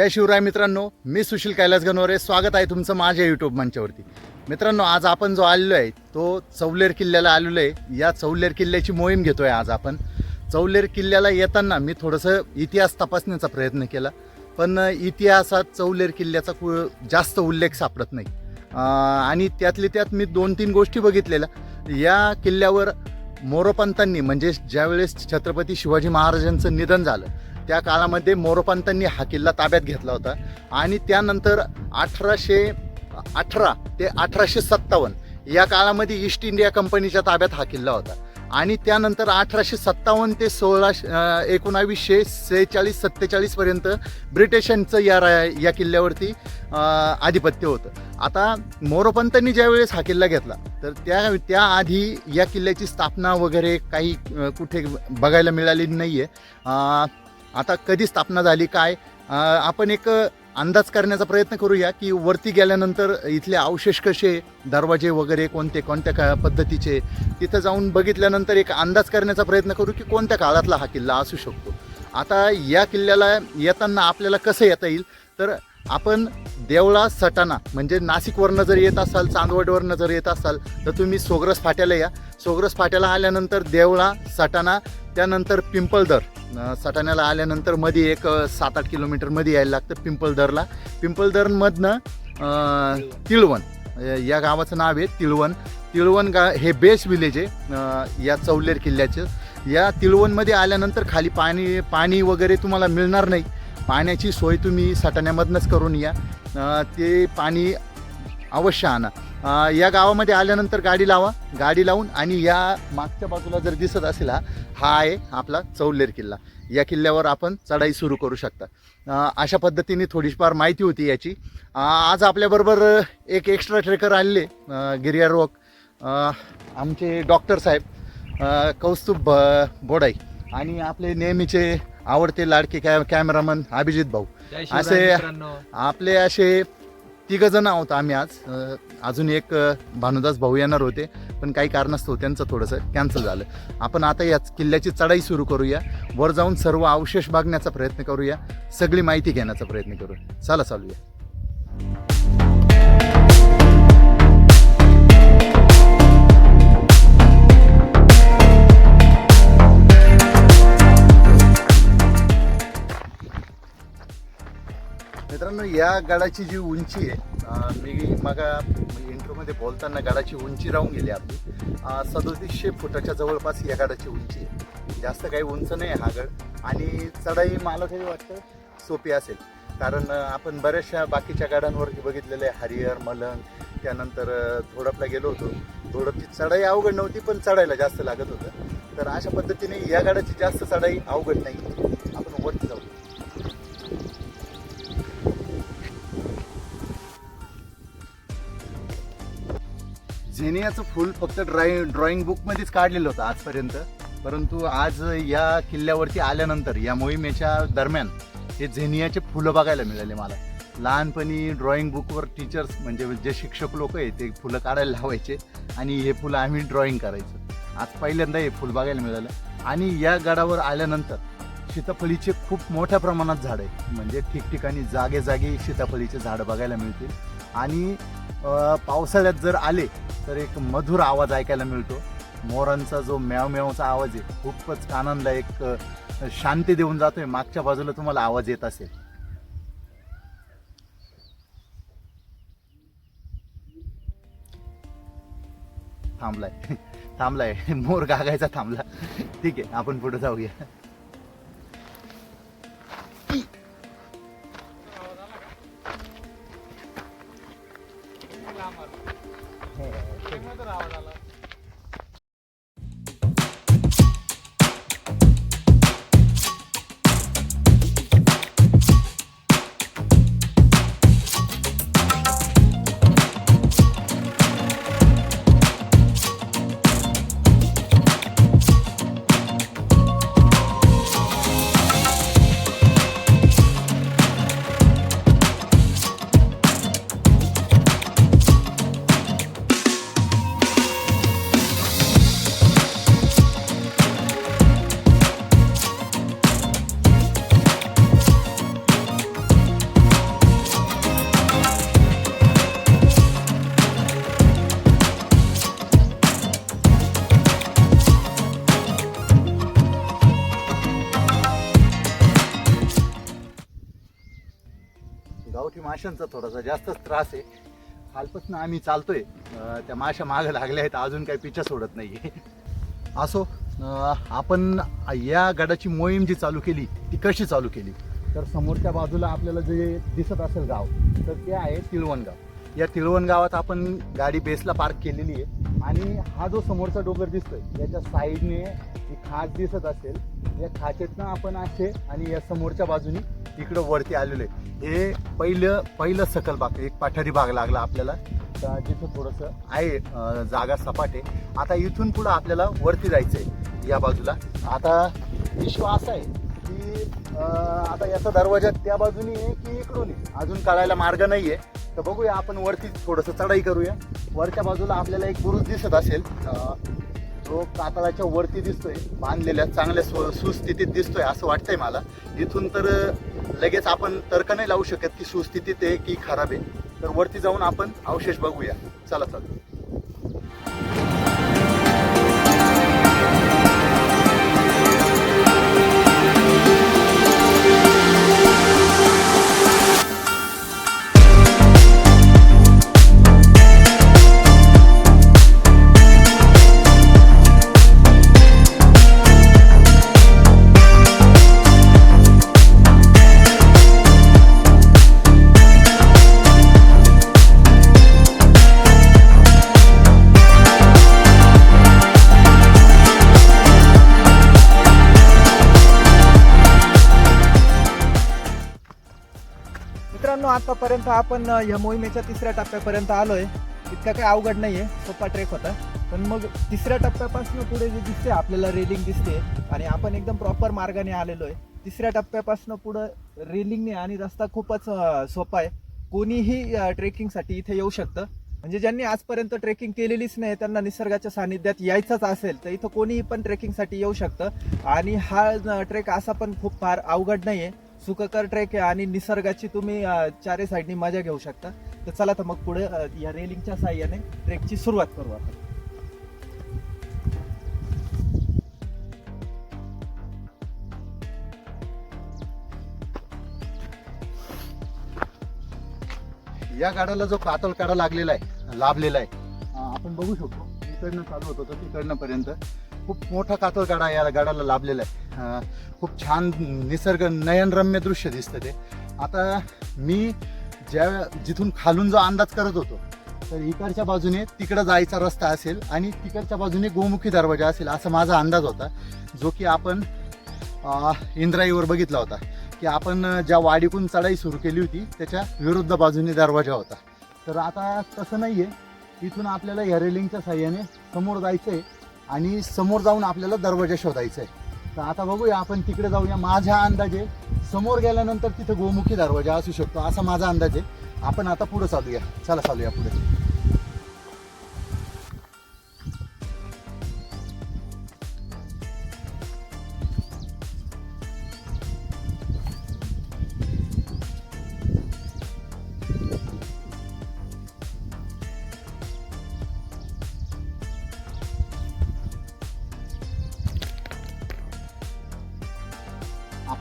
जय शिवराय मित्रांनो मी सुशील कैलास गणवरे स्वागत आहे तुमचं माझ्या यूट्यूब मंचावरती. मित्रांनो आज आपण जो आलेलो आहे तो चौलेर किल्ल्याला आलेलो आहे. या चौलेर किल्ल्याची मोहीम घेतो आहे आज आपण. चौलेर किल्ल्याला येताना मी थोडंसं इतिहास तपासण्याचा प्रयत्न केला पण इतिहासात चौलेर किल्ल्याचा कु जास्त उल्लेख सापडत नाही. आणि त्यातली त्यात मी दोन तीन गोष्टी बघितलेल्या. या किल्ल्यावर मोरोपंतांनी म्हणजे ज्यावेळेस छत्रपती शिवाजी महाराजांचं निधन झालं त्या काळामध्ये मोरोपंतांनी हा किल्ला ताब्यात घेतला होता. आणि त्यानंतर अठराशे अठरा ते अठराशे सत्तावन्न या काळामध्ये ईस्ट इंडिया कंपनीच्या ताब्यात हा किल्ला होता. आणि त्यानंतर अठराशे सत्तावन्न ते सोळाशे एकोणावीसशे सेहेचाळीस सत्तेचाळीसपर्यंत ब्रिटिशांचं या रा- या किल्ल्यावरती आधिपत्य होतं. आता मोरोपंतांनी ज्यावेळेस हा किल्ला घेतला तर त्या त्याआधी या किल्ल्याची स्थापना वगैरे काही कुठे बघायला मिळाली नाही आहे आता कधी स्थापना झाली काय? आपण एक अंदाज करण्याचा प्रयत्न करूया की वरती गेल्यानंतर इथले अवशेष कसे दरवाजे वगैरे कोणते कोणत्या का पद्धतीचे? तिथं जाऊन बघितल्यानंतर एक अंदाज करण्याचा प्रयत्न करू की कोणत्या काळातला हा किल्ला असू शकतो. आता या किल्ल्याला येताना आपल्याला कसं येता येईल? तर आपण देवळा सटाणा म्हणजे नाशिकवरनं जर येत असाल चांदवडवरनं जर येत असाल तर तुम्ही सोग्रस फाट्याला या. सोग्रस फाट्याला आल्यानंतर देवळा सटाणा त्यानंतर पिंपळदर. सटाण्याला आल्यानंतरमध्ये एक सात आठ किलोमीटरमध्ये यायला लागतं पिंपळदरला. पिंपळदरमधनं तिळवण. या गावाचं नाव आहे तिळवण. तिळवण गा हे बेस्ट विलेज आहे या चौलेर किल्ल्याचं. या तिळवणमध्ये आल्यानंतर खाली पाणी पाणी वगैरे तुम्हाला मिळणार नाही. पाण्याची सोय तुम्ही सटाण्यामधनंच करून या. ते पाणी अवश्य आणा. या गावामध्ये आल्यानंतर गाडी लावा. गाडी लावून आणि या मागच्या बाजूला जर दिसत असेल हा हा आहे आपला चौलेर किल्ला. या किल्ल्यावर आपण चढाई सुरू करू शकता. अशा पद्धतीने थोडीफार माहिती होती याची. आज आपल्याबरोबर एक एक्स्ट्रा ट्रेकर आलेले अं, गिर्यारोहक आमचे डॉक्टर साहेब कौस्तुभ ब- बोडाई आणि आपले नेहमीचे आवडते लाडके कॅ कॅमेरामन अभिजित भाऊ. असे- आपले असे तिघजण आहोत आम्ही आज. अजून एक भानुदास भाऊ येणार होते पण काही कारणास्तव त्यांचं थोडंसं कॅन्सल झालं. आपण आता या किल्ल्याची चढाई सुरू करूया. वर जाऊन सर्व अवशेष बघण्याचा प्रयत्न करूया. सगळी माहिती घेण्याचा प्रयत्न करूया. चला चालूया. मित्रांनो या गडाची जी उंची आहे मी मग इंट्रोमध्ये म्हणजे बोलताना गडाची उंची राहून गेली आपली. सदोतीसशे फुटाच्या जवळपास या गडाची उंची आहे. जास्त काही उंच नाही आहे हा गड. आणि चढाई मला तरी वाटतं सोपी असेल. कारण आपण बऱ्याचशा बाकीच्या गाड्यांवरती बघितलेले आहे, हरिहर मलंग त्यानंतर धोडपला गेलो होतो. धोडपची चढाई अवघड नव्हती पण चढायला जास्त लागत होतं. तर अशा पद्धतीने या गाड्याची जास्त चढाई अवघड नाही. आपण वरती जाऊ. झेनियाचं फुल फक्त ड्रॉइंग ड्रॉइंग बुकमध्येच काढलेलं होतं आजपर्यंत. परंतु आज या किल्ल्यावरती आल्यानंतर या मोहिमेच्या दरम्यान हे झेनियाचे फुलं बघायला मिळाले मला. लहानपणी ड्रॉइंग बुकवर टीचर्स म्हणजे जे शिक्षक लोक आहे ते फुलं काढायला लावायचे आणि हे फुलं आम्ही ड्रॉइंग करायचं. आज पहिल्यांदा हे फुल बघायला मिळालं. आणि या गडावर आल्यानंतर सीताफळीचे खूप मोठ्या प्रमाणात झाडं आहे म्हणजे ठिकठिकाणी जागे जागी सीताफळीचे झाडं बघायला मिळतील. आणि पावसाळ्यात जर आले तर एक मधुर आवाज ऐकायला मिळतो. मोरांचा जो म्याव म्यावचा आवाज आहे खूपच कानांना एक शांती देऊन जातोय. मागच्या बाजूला तुम्हाला आवाज येत असेल. थांबलाय. थांबलाय. मोर गागायचा थांबला. ठीक आहे आपण पुढे जाऊया. माशांचा थोडासा जास्तच त्रास आहे. कालपासून आम्ही चालतोय. त्या माशा मागं लागल्या आहेत. अजून काही पिच्छा सोडत नाही असो आपण या गडाची मोहीम जी चालू केली ती कशी चालू केली? तर समोरच्या बाजूला आपल्याला जे दिसत असेल गाव तर ते आहे तिळवण गाव. या तिळवण गावात आपण गाडी बेसला पार्क केलेली आहे. आणि हा जो समोरचा डोंगर दिसतोय याच्या साईडने जी खाच दिसत असेल. या खाचेतनं आपण असे आणि या समोरच्या बाजूनी इकडं वरती आलेलो आहे. हे पहिलं पहिलं सकल भाग एक पाठारी भाग लागला आपल्याला. तर जिथं थोडंसं आहे जागा सपाट आहे. आता इथून पुढं आपल्याला वरती जायचं आहे या बाजूला. आता विश्व असा आहे की आता याचा दरवाजा त्या बाजूनी आहे की इकडून आहे? अजून काढायला मार्ग नाही आहे तर बघूया आपण वरती थोडंसं चढाई करूया. वरच्या बाजूला आपल्याला एक बुरुज दिसत असेल. जो कातळाच्या वरती दिसतोय बांधलेल्या चांगल्या सु सुस्थितीत दिसतोय असं वाटतंय मला. इथून तर लगेच आपण तर्क नाही लावू शकत की सुस्थितीत आहे की खराब आहे. तर वरती जाऊन आपण अवशेष बघूया. चला चला. आतापर्यंत आपण या मोहिमेच्या तिसऱ्या टप्प्यापर्यंत आलोय. इतका काही अवघड नाहीये. सोपा ट्रेक होता. पण मग तिसऱ्या टप्प्यापासून पुढे जे दिसते आपल्याला रेलिंग दिसते आणि आपण एकदम प्रॉपर मार्गाने आलेलो आहे तिसऱ्या टप्प्यापासून पुढं रेलिंगने आणि रस्ता खूपच सोपा आहे. कोणीही ट्रेकिंगसाठी इथे येऊ शकतं. म्हणजे ज्यांनी आजपर्यंत ट्रेकिंग केलेलीच नाही त्यांना निसर्गाच्या सानिध्यात यायचंच असेल तर इथं कोणीही पण ट्रेकिंगसाठी येऊ शकतं. आणि हा ट्रेक असा पण खूप फार अवघड नाही आहे सुखकर ट्रेक आहे आणि निसर्गाची तुम्ही अ, चारही साईडनी मजा घेऊ शकता. तर चला तर मग पुढे या रेलिंगच्या साह्याने ट्रेकची सुरुवात करू आपण. या गाडाला जो कातळ काढा लागलेला आहे लाभलेला आहे. आपण बघू शकतो. इकडनं चालू होतो तिकडनं पर्यंत खूप मोठा कातळ गडा या गडाला लाभलेला आहे. खूप छान निसर्ग नयनरम्य दृश्य दिसतं ते. आता मी ज्या जिथून खालून जो अंदाज करत होतो तर इकडच्या बाजूने तिकडं जायचा रस्ता असेल आणि तिकडच्या बाजूने गोमुखी दरवाजा असेल असा माझा अंदाज होता जो की आपण इंद्राईवर बघितला होता की आपण ज्या वाडीकून चढाई सुरू केली होती त्याच्या विरुद्ध बाजूने दरवाजा होता. तर आता तसं नाही आहे इथून आपल्याला या रेलिंगच्या साह्याने समोर जायचं आहे आणि समोर जाऊन आपल्याला दरवाजा शोधायचा आहे. तर आता बघूया आपण तिकडे जाऊया. माझ्या अंदाजे समोर गेल्यानंतर तिथं गोमुखी दरवाजा असू शकतो असा माझा अंदाज आहे. आपण आता पुढे चालूया. चला चालूया पुढे.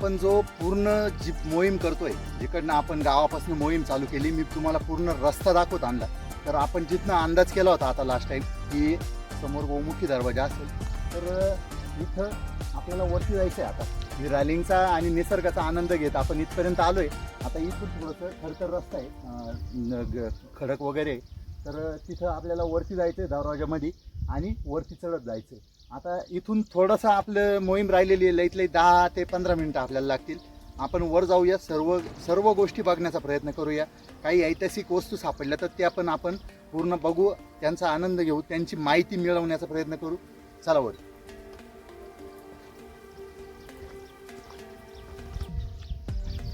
आपण जो पूर्ण जी मोहीम करतोय जिकडनं आपण गावापासून मोहीम चालू केली मी तुम्हाला पूर्ण रस्ता दाखवत आणला. तर आपण जिथनं अंदाज केला होता आता लास्ट टाइम की समोर गोमुखी दरवाजा असेल तर इथं आपल्याला वरती जायचं आहे आता. ही रॅलिंगचा आणि निसर्गाचा आनंद घेत आपण इथपर्यंत आलो आहे आता इथून थोडंसं खडतर रस्ता आहे ग- खडक वगैरे आहे. तर तिथं आपल्याला वरती जायचं आहे दरवाजामध्ये आणि वरती चढत जायचं आहे आता इथून थोडंसं आपलं मोहीम राहिलेली आहे लईत लई दहा ते पंधरा मिनटं आपल्याला लागतील. आपण वर जाऊया सर्व सर्व गोष्टी बघण्याचा प्रयत्न करूया. काही ऐतिहासिक वस्तू सापडल्या तर त्या पण आपण पूर्ण बघू त्यांचा आनंद घेऊ त्यांची माहिती मिळवण्याचा प्रयत्न करू. चला वर.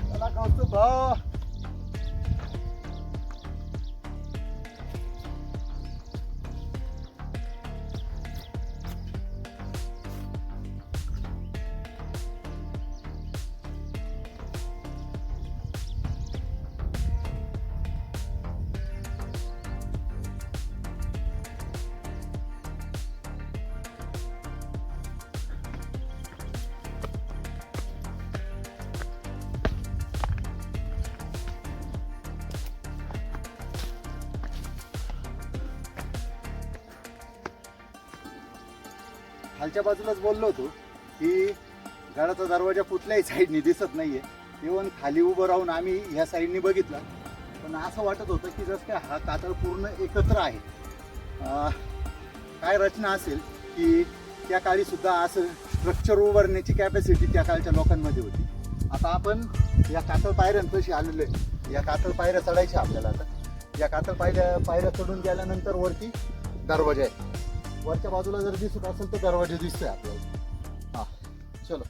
चला कौस्तुभ. घराच्या बाजूलाच बोललो होतो की घराचा दरवाजा कुठल्याही साईडनी दिसत नाहीये. इवन खाली उभं राहून आम्ही ह्या साईडनी बघितलं. पण असं वाटत होतं की जसं काय हा कातळ पूर्ण एकत्र आहे. काय रचना असेल की त्या काळी सुद्धा असं स्ट्रक्चर उभारण्याची कॅपॅसिटी त्या काळच्या लोकांमध्ये होती. आता आपण या कातळ पायऱ्यांपाशी आलेलो आहे? या कातळ पायऱ्या चढायच्या आपल्याला आता. या कातळ पायऱ्या पायऱ्या चढून गेल्यानंतर वरती दरवाजा आहे. वरच्या बाजूला जर दिसत असेल तर दरवाजे दिसते आपल्याला. हां चलो.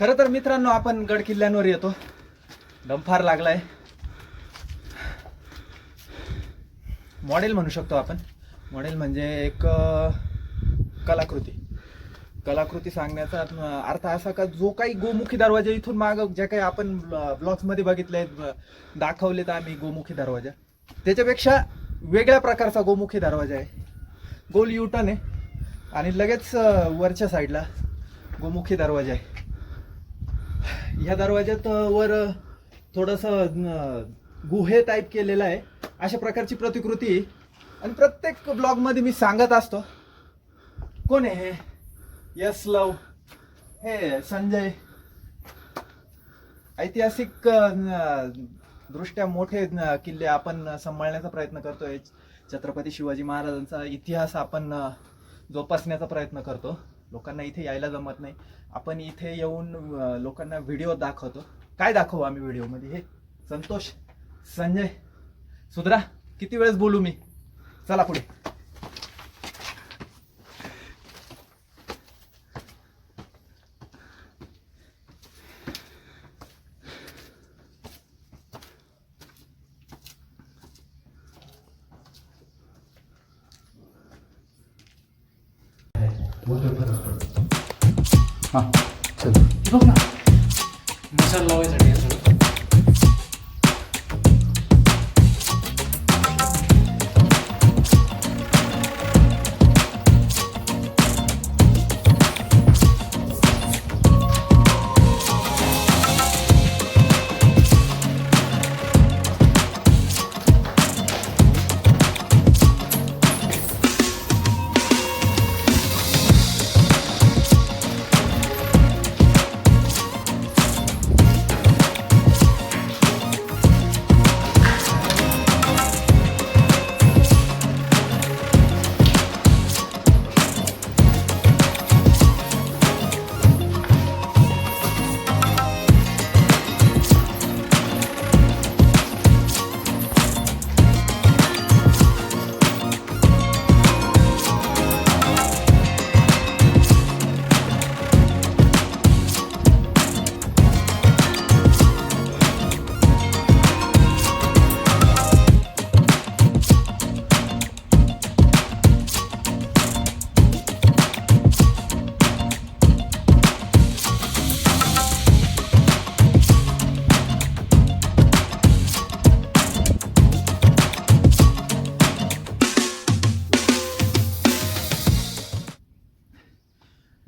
खरं तर मित्रांनो आपण गड किल्ल्यांवर येतो. दम फार लागलाय. मॉडेल म्हणू शकतो आपण. मॉडेल म्हणजे एक कलाकृती. कलाकृती सांगण्याचा अर्थ असा का जो काही गोमुखी दरवाजा इथून माग ज्या काही आपण ब्लॉग्स बघितले बघितले दाखवलेत आम्ही गोमुखी दरवाजा. त्याच्यापेक्षा वेगळ्या प्रकारचा गोमुखी दरवाजा आहे. गोल युटन आहे. आणि लगेच वरच्या साईडला गोमुखी दरवाजा आहे. ह्या दरवाज्यात वर थोडंसं गुहे टाईप केलेलं आहे. अशा प्रकारची प्रतिकृती. आणि प्रत्येक ब्लॉगमध्ये मी सांगत असतो. कोण आहे हे? Yes love. हे संजय. ऐतिहासिक दृष्ट्या मोठे किल्ले आपण सांभाळण्याचा प्रयत्न करतोय. छत्रपती शिवाजी महाराजांचा इतिहास आपण जोपासण्याचा प्रयत्न करतो. लोकांना इथे यायला जमत नाही. आपण इथे येऊन लोकांना व्हिडिओ दाखवतो. काय दाखवू आम्ही व्हिडिओमध्ये? हे संतोष संजय सुधरा किती वेळेस बोलू मी? चला पुढे.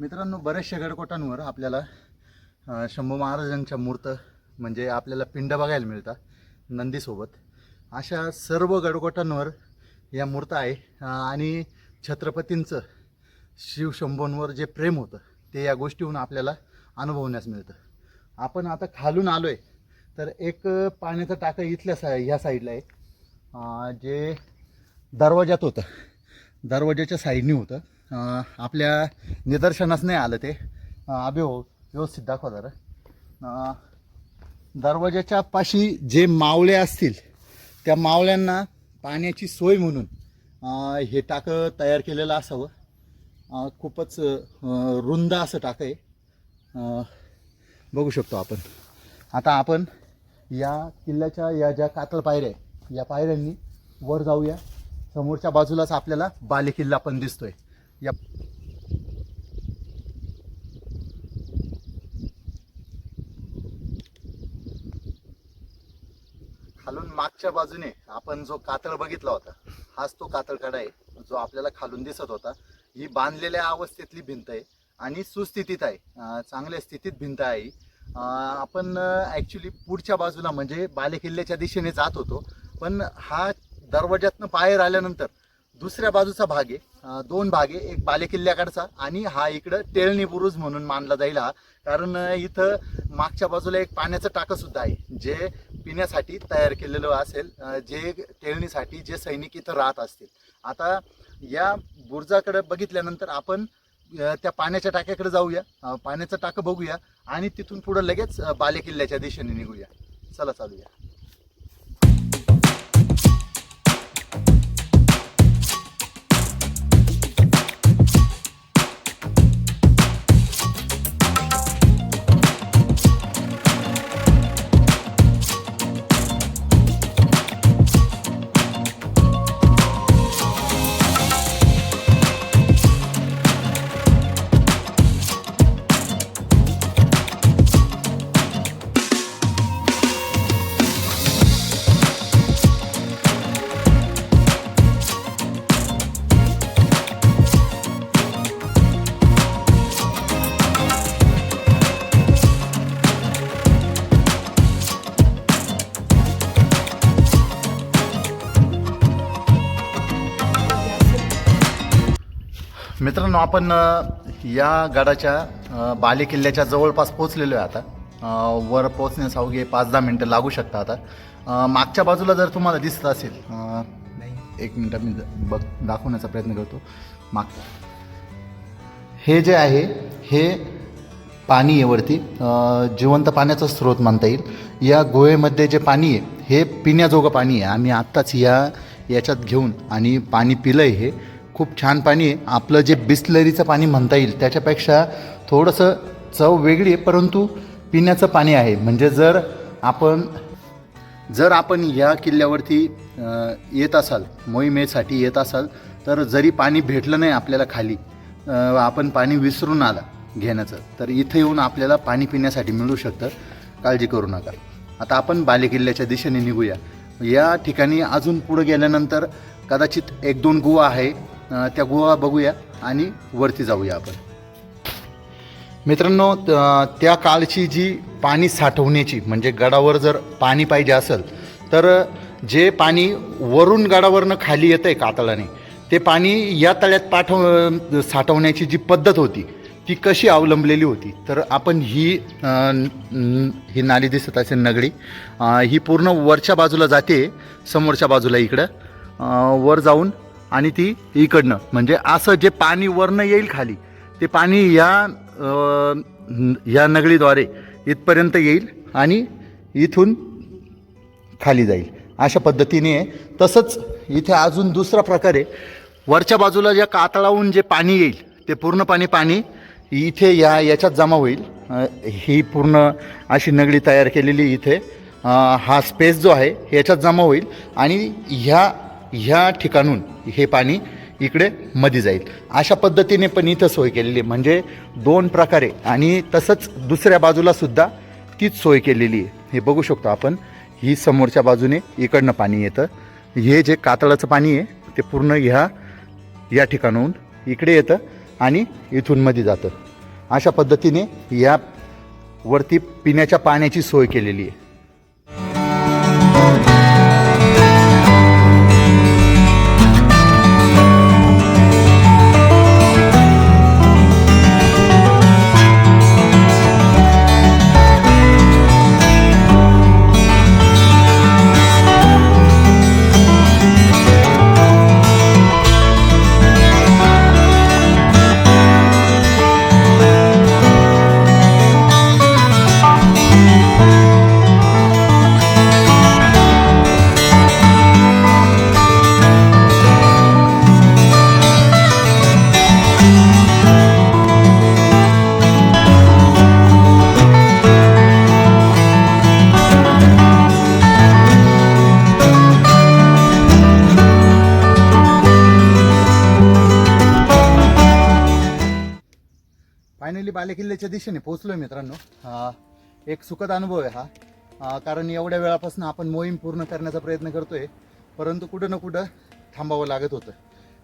मित्रांनो बऱ्याचशा गडकोटांवर आपल्याला शंभू महाराजांच्या मूर्त म्हणजे आपल्याला पिंड बघायला मिळतात नंदीसोबत. अशा सर्व गडकोटांवर या मूर्त आहे. आणि छत्रपतींचं शिवशंभूंवर जे प्रेम होतं ते या गोष्टीहून आपल्याला अनुभवण्यास मिळतं. आपण आता खालून आलो आहे तर एक पाण्याचं टाकं इथल्या सा ह्या साईडला आहे जे दरवाज्यात होतं दरवाज्याच्या साईडनी होतं. आपल्या निदर्शनास नाही आलं ते. अभि हो व्यवस्थित दाखवा जरा. दरवाजाच्या पाशी जे मावळे असतील त्या मावळ्यांना पाण्याची सोय म्हणून हे टाकं तयार केलेलं असावं. खूपच रुंद असं टाकं आहे. बघू शकतो आपण. आता आपण या किल्ल्याच्या या ज्या कातळ पायऱ्या या पायऱ्यांनी वर जाऊया. समोरच्या बाजूलाच आपल्याला बालेकिल्ला पण दिसतोय. या खालून मागच्या बाजूने आपण जो कातळ बघितला होता हाच तो कातळ कडा आहे जो आपल्याला खालून दिसत होता. ही बांधलेल्या अवस्थेतली भिंत आहे आणि सुस्थितीत आहे. चांगल्या स्थितीत भिंत आहे आपण ॲक्च्युली पुढच्या बाजूला म्हणजे बालेकिल्ल्याच्या दिशेने जात होतो. पण हा दरवाज्यातनं बाहेर आल्यानंतर दुसऱ्या बाजूचा भाग आहे. दोन भाग आहे. एक बालेकिल्ल्याकडचा आणि हा इकडं टेळणी बुरुज म्हणून मानला जाईल हा. कारण इथं मागच्या बाजूला एक पाण्याचं टाकं सुद्धा आहे. जे पिण्यासाठी तयार केलेलं असेल जे टेळणीसाठी जे सैनिक इथं राहत असतील. आता या बुर्जाकडे बघितल्यानंतर आपण त्या पाण्याच्या टाक्याकडे जाऊया. पाण्याचं टाकं बघूया आणि तिथून पुढं लगेच बालेकिल्ल्याच्या दिशेने निघूया. चला चालूया. आपण या गडाच्या अ, बाले किल्ल्याच्या जवळपास पोचलेलो आहे आता. वर पोचण्यास अवघे पाच दहा मिनटं लागू शकता आता. मागच्या बाजूला जर तुम्हाला दिसत असेल एक मिनटं मी बघ दाखवण्याचा प्रयत्न करतो. माग हे जे आहे हे पाणी आहे वरती. जिवंत पाण्याचा स्रोत म्हणता येईल. या गुहेमध्ये जे पाणी आहे हे पिण्याजोगं पाणी आहे. आम्ही आत्ताच या याच्यात घेऊन आणि पाणी पिलं आहे हे. खूप छान पाणी आहे. आपलं जे बिस्लरीचं पाणी म्हणता येईल त्याच्यापेक्षा थोडंसं चव वेगळी आहे परंतु पिण्याचं पाणी आहे. म्हणजे जर आपण जर आपण या किल्ल्यावरती येत असाल मोहिमेसाठी येत असाल तर जरी पाणी भेटलं नाही आपल्याला खाली आपण पाणी विसरून आला घेण्याचं तर इथे येऊन आपल्याला पाणी पिण्यासाठी मिळू शकतं. काळजी करू नका. आता आपण बालेकिल्ल्याच्या दिशेने निघूया. या ठिकाणी अजून पुढे गेल्यानंतर कदाचित एक दोन गुहा आहे. त्या गुहा बघूया आणि वरती जाऊया आपण. मित्रांनो त्या काळची जी पाणी साठवण्याची म्हणजे गडावर जर पाणी पाहिजे असेल तर जे पाणी वरून गडावरनं खाली येतं आहे कातळाने ते पाणी या तळ्यात पाठव साठवण्याची जी पद्धत होती ती कशी अवलंबलेली होती? तर आपण ही ही नाली दिसत असेल नगडी ही पूर्ण वरच्या बाजूला जाते समोरच्या बाजूला इकडं. वर जाऊन आणि ती इकडनं म्हणजे असं जे पाणी वरनं येईल खाली ते पाणी या या नगळीद्वारे इथपर्यंत येईल आणि इथून खाली जाईल अशा पद्धतीने आहे. तसंच इथे अजून दुसरा प्रकार आहे वरच्या बाजूला ज्या कातळाहून जे पाणी येईल ते पूर्ण पाणी पाणी इथे या याच्यात जमा होईल ही पूर्ण अशी नगडी तयार केलेली इथे हा स्पेस जो आहे याच्यात जमा होईल आणि ह्या ह्या ठिकाणून हे पाणी इकडे मध्ये जाईल. अशा पद्धतीने पण इथं सोय केलेली आहे. म्हणजे दोन प्रकारे आणि तसंच दुसऱ्या बाजूला सुद्धा तीच सोय केलेली आहे. हे बघू शकतो आपण. ही समोरच्या बाजूने इकडनं पाणी येतं. हे जे कातळाचं पाणी आहे ते पूर्ण ह्या या ठिकाणाहून इकडे येतं आणि इथून मध्ये जातं. अशा पद्धतीने या वरती पिण्याच्या पाण्याची सोय केलेली आहे. बालेकिल्ल्याच्या दिशेने पोहोचलोय मित्रांनो. एक सुखद अनुभव आहे हा. कारण एवढ्या वेळापासून आपण मोहीम पूर्ण करण्याचा प्रयत्न करतोय परंतु कुठं ना कुठं थांबावं लागत होतं.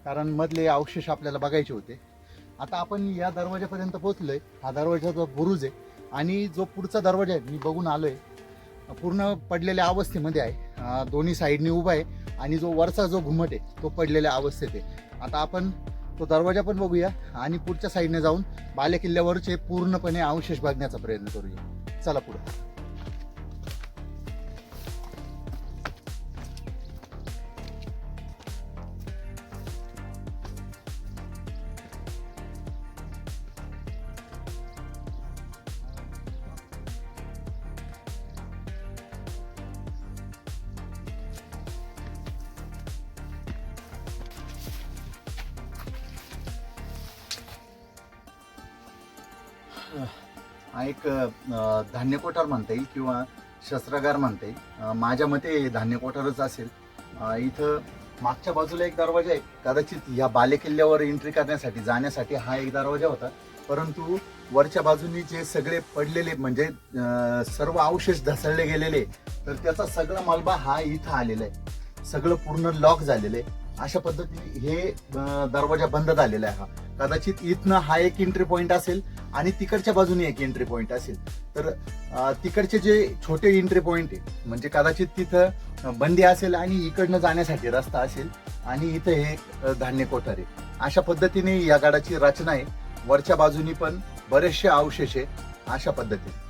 कारण मधले अवशेष आपल्याला बघायचे होते. आता आपण या दरवाजापर्यंत पोहोचलोय. हा दरवाजाचा बुरुज आहे आणि जो पुढचा दरवाजा आहे मी बघून आलोय. पूर्ण पडलेल्या अवस्थेमध्ये आहे. दोन्ही साईडनी उभा आहे आणि जो वरचा जो घुमट आहे तो पडलेल्या अवस्थेत आहे. आता आपण तो दरवाजा पण बघूया आणि पुढच्या साईडने जाऊन बालेकिल्ल्यावरचे पूर्णपणे अवशेष बघण्याचा प्रयत्न करूया. चला पुढे. धान्य कोठार म्हणता येईल किंवा शस्त्रागार म्हणता येईल. माझ्या मते हे धान्य कोठारच असेल. इथं मागच्या बाजूला एक दरवाजा आहे. कदाचित या बालेकिल्ल्यावर एंट्री करण्यासाठी जाण्यासाठी हा एक दरवाजा होता. परंतु वरच्या बाजूनी जे सगळे पडलेले म्हणजे सर्व अवशेष ढसळले गेलेले तर त्याचा सगळा मलबा हा इथं आलेला आहे. सगळं पूर्ण लॉक झालेलं आहे. अशा पद्धतीने हे दरवाजा बंद झालेला आहे हा. कदाचित इथनं हा एक एंट्री पॉईंट असेल आणि तिकडच्या बाजूने एक एंट्री पॉईंट असेल. तर तिकडचे जे छोटे एंट्री पॉईंट आहे म्हणजे कदाचित तिथं बंदी असेल आणि इकडनं जाण्यासाठी रस्ता असेल आणि इथं हे धान्य कोठार. आहे अशा पद्धतीने या गडाची रचना आहे. वरच्या बाजूनी पण बरेचसे अवशेष आहे अशा पद्धतीने.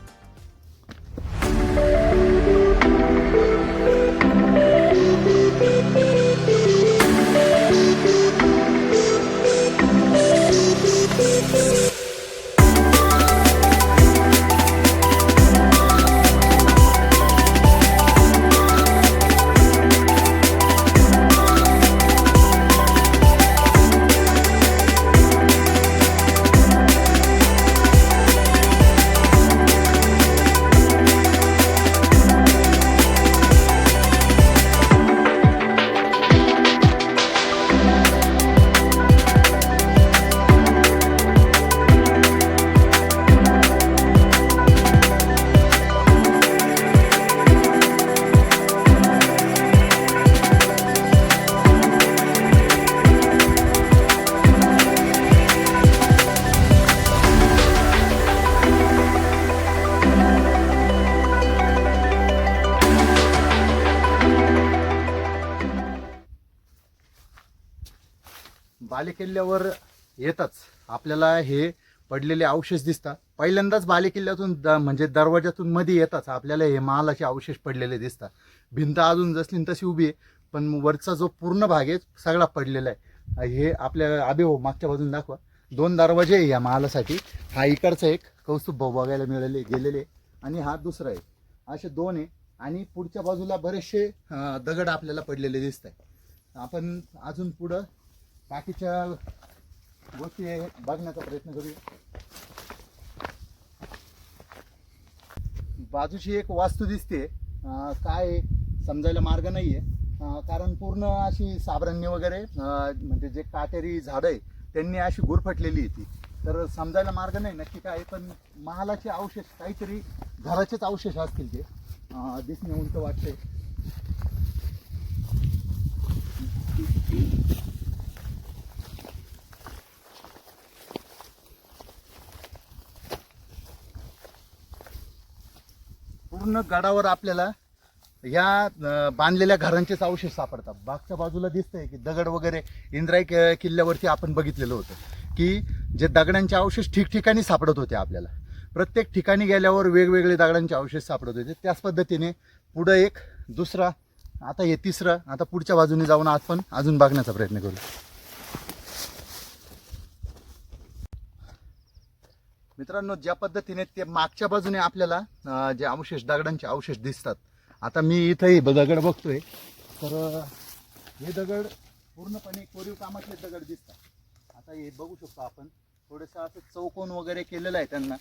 बालेकिल्ल्यावर येतच. आपल्याला हे पडलेले अवशेष दिसतात. पहिल्यांदाच बालेकिल्ल्यातून द म्हणजे दरवाजातून मध्ये येताच आपल्याला हे महालाचे अवशेष पडलेले दिसतात. भिंत अजून जसली न तशी उभी आहे पण वरचा जो पूर्ण भाग आहे सगळा पडलेला आहे. हे आपल्या आबे हो मागच्या बाजून दाखवा. दोन दरवाजे आहे या महालासाठी हा इकडचा एक कौस्तुभ भाऊ बघायला मिळाले गेलेले आणि हा दुसरा आहे असे दोन आहे. आणि पुढच्या बाजूला बरेचसे दगड आपल्याला पडलेले दिसत आहे आपण अजून पुढं बाकीच्या गोष्टी बघण्याचा प्रयत्न करू बाजूची एक वास्तू दिसते. काय समजायला मार्ग नाही आहे कारण पूर्ण अशी साबरण्य वगैरे म्हणजे जे काटेरी झाडं आहे त्यांनी अशी गुरफटलेली आहे ती. तर समजायला मार्ग नाही नक्की काय पण महालाचे अवशेष काहीतरी घराचेच अवशेष असतील ते. दिसणे उंच वाटते पूर्ण गडावर आपल्याला या बांधलेल्या घरांचेच अवशेष सापडतात. बागच्या बाजूला दिसतंय की दगड वगैरे इंद्राई कि- किल्ल्यावरती आपण बघितलेलं होतं की जे दगडांचे अवशेष ठिकठिकाणी सापडत होते आपल्याला. प्रत्येक ठिकाणी गेल्यावर वेगवेगळे दगडांचे अवशेष सापडत होते. त्याच पद्धतीने पुढं एक दुसरा आता हे तिसरं आता पुढच्या बाजूने जाऊन आपण अजून बघण्याचा प्रयत्न करू. मित्रांनो ज्या पद्धतीने ते मागच्या बाजूने आपल्याला जे अवशेष दगडांचे अवशेष दिसतात. आता मी इथंही दगड बघतोय. तर हे दगड पूर्णपणे कोरीव कामातले दगड दिसतात. आता हे बघू शकतो आपण. थोडंसं असं चौकोन वगैरे केलेलं आहे त्यांना.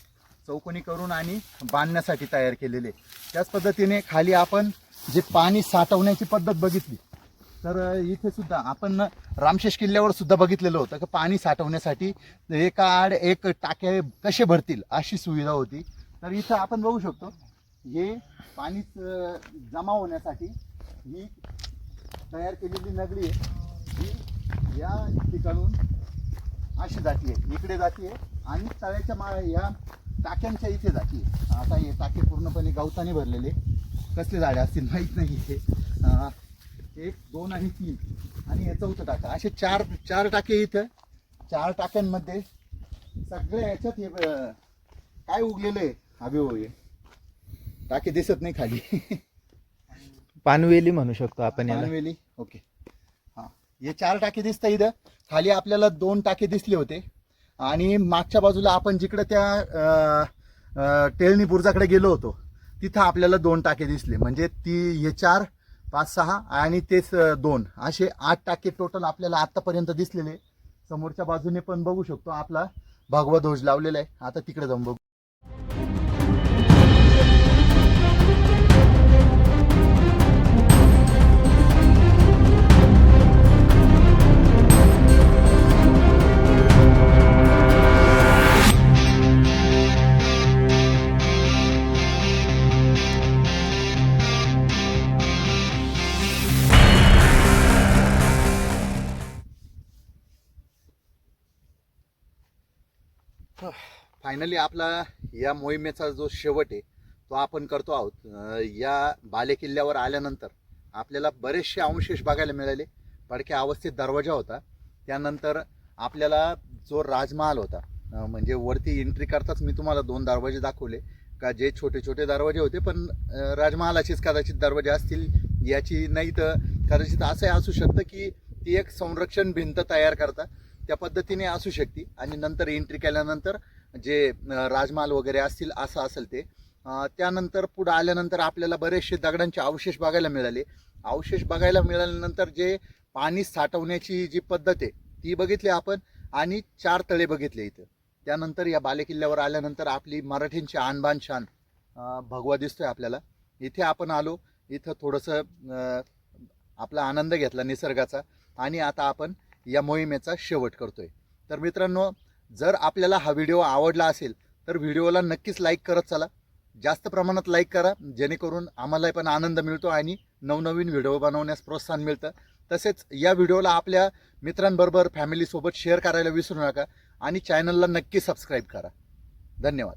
चौकोनी करून आणि बांधण्यासाठी तयार केलेले. त्याच पद्धतीने खाली आपण जे पाणी साठवण्याची पद्धत बघितली. तर इथे सुद्धा आपण रामशेष किल्ल्यावर सुद्धा बघितलेलं होतं की पाणी साठवण्यासाठी एका आड एक टाके कसे भरतील अशी सुविधा होती. तर इथं आपण बघू शकतो हे पाणी जमा होण्यासाठी ही तयार केलेली नगरी आहे. ही या ठिकाणून अशी जाती आहे इकडे जाती आहे आणि तळ्याच्या मा या टाक्यांच्या इथे जाती आहे. आता हे टाके पूर्णपणे गवताने भरलेले. कसले झाडे असतील माहीत नाही हे एक दोन आणि तीन. आणि हे चौथं टाका. असे चार चार टाके इथं. चार टाक्यांमध्ये सगळ्या याच्यात हे काय उगलेलं आहे? हवे होय. टाके दिसत नाही खाली. पानवेली म्हणू शकतो आपण पानवेली ओके. हां. हे चार टाके दिसतं इथं. खाली आपल्याला दोन टाके दिसले होते. आणि मागच्या बाजूला आपण जिकडं त्या टेळणी बुर्जाकडे गेलो होतो तिथं आपल्याला दोन टाके दिसले. म्हणजे ती हे चार पाच सहा आणि तेच दोन. असे आठ टाके टोटल आपल्याला आत्तापर्यंत दिसलेले. समोरच्या बाजूने पण बघू शकतो आपला भगवा ध्वज लावलेला आहे. आता तिकडे जाऊन बघू. फायनली आपला या मोहिमेचा जो शेवट आहे तो आपण करतो आहोत. या बालेकिल्ल्यावर आल्यानंतर आपल्याला बरेचसे अवशेष बघायला मिळाले. पडक्या अवस्थेत दरवाजा होता. त्यानंतर आपल्याला जो राजमहाल होता म्हणजे वरती एंट्री करताच मी तुम्हाला दोन दरवाजे दाखवले. का जे छोटे छोटे दरवाजे होते पण राजमहालाचेच कदाचित दरवाजे असतील याची नाही तर कदाचित असंही असू शकतं की ती एक संरक्षण भिंत तयार करता. त्या पद्धतीने असू शकते. आणि नंतर एंट्री केल्यानंतर जे राजमाल वगैरे असतील असं असेल ते. त्यानंतर पुढं आल्यानंतर आपल्याला बरेचसे दगडांचे अवशेष बघायला मिळाले. अवशेष बघायला मिळाल्यानंतर जे पाणी साठवण्याची जी पद्धत आहे ती बघितली आपण आणि चार तळे बघितले इथं. त्यानंतर या बालेकिल्ल्यावर आल्यानंतर आपली मराठींची आणबान शान भगवा दिसतोय आपल्याला. इथे आपण आलो इथं थोडंसं आपला आनंद घेतला निसर्गाचा आणि आता आपण या मोहिमेचा शेवट करतोय. तर मित्रांनो जर आपल्याला हा व्हिडिओ आवडला असेल तर व्हिडिओला नक्कीच लाईक करत चला. जास्त प्रमाणात लाईक करा जेणेकरून आम्हाला पण आनंद मिळतो आणि नवनवीन व्हिडिओ बनवण्यास प्रोत्साहन मिळतं. तसेच या व्हिडिओला आपल्या मित्रांबरोबर फॅमिलीसोबत शेअर करायला विसरू नका आणि चॅनलला नक्की सबस्क्राईब करा. धन्यवाद.